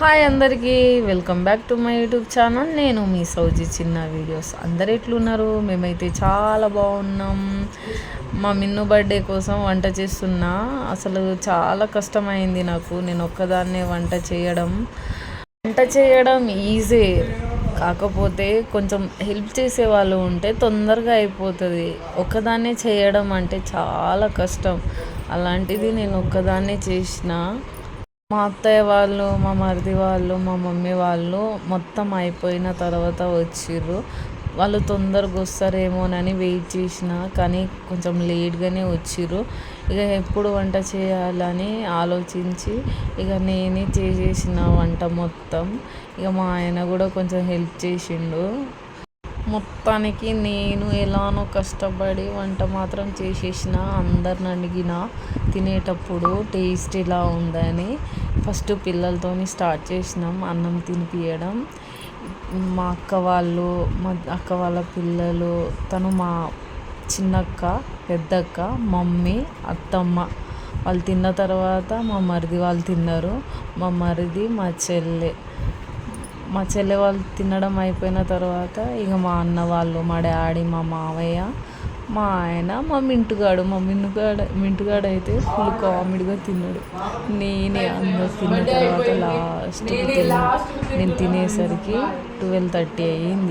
Hi అందరికీ welcome back to my YouTube channel. నేను మీ సౌజీ చిన్న వీడియోస్. అందరు ఎట్లున్నారు? మేమైతే చాలా బాగున్నాం. మా మిన్ను బర్త్డే కోసం వంట చేస్తున్నా. అసలు చాలా కష్టమైంది నాకు. నేను ఒక్కదాన్నే వంట చేయడం. వంట చేయడం ఈజీ. కాకపోతే కొంచెం హెల్ప్ చేసే వాళ్ళు ఉంటే తొందరగా అయిపోతుంది. ఒక్కదాన్నే చేయడం అంటే చాలా కష్టం. అలాంటిది నేను ఒక్కదాన్నే చేసిన. మా అత్తయ్య వాళ్ళు మా మరిది వాళ్ళు మా మమ్మీ వాళ్ళు మొత్తం అయిపోయిన తర్వాత వచ్చిర్రు. వాళ్ళు తొందరగా వస్తారేమోనని వెయిట్ చేసిన కానీ కొంచెం లేట్గానే వచ్చిర్రు. ఇక ఎప్పుడు వంట చేయాలని ఆలోచించి ఇక నేనే చేసేసిన వంట మొత్తం. ఇక మా ఆయన కూడా కొంచెం హెల్ప్ చేసిండు. మొత్తానికి నేను ఎలానో కష్టపడి వంట మాత్రం చేసేసిన అందరిని అడిగిన తినేటప్పుడు టేస్ట్ ఎలా ఉందని ఫస్ట్ పిల్లలతో స్టార్ట్ చేసినాం అన్నం తినిపించడం మా అక్క వాళ్ళు మా అక్క వాళ్ళ పిల్లలు తను మా చిన్నక్క పెద్దక్క మమ్మీ అత్తమ్మ వాళ్ళు తిన్న తర్వాత మా మరిది వాళ్ళు తిన్నారు. మా మరిది మా చెల్లె. మా చెల్లె వాళ్ళు తినడం అయిపోయిన తర్వాత ఇక మా అన్న వాళ్ళు మా డాడీ మా మావయ్య మా ఆయన మా మింటుగాడు మా మిన్నుగాడు మింటుగాడు అయితే ఫుల్ కామెడీగా తిన్నాడు. నేనే అందరు తిన్న తర్వాత లాస్ట్ నేను తినేసరికి ట్వెల్వ్ థర్టీ అయ్యింది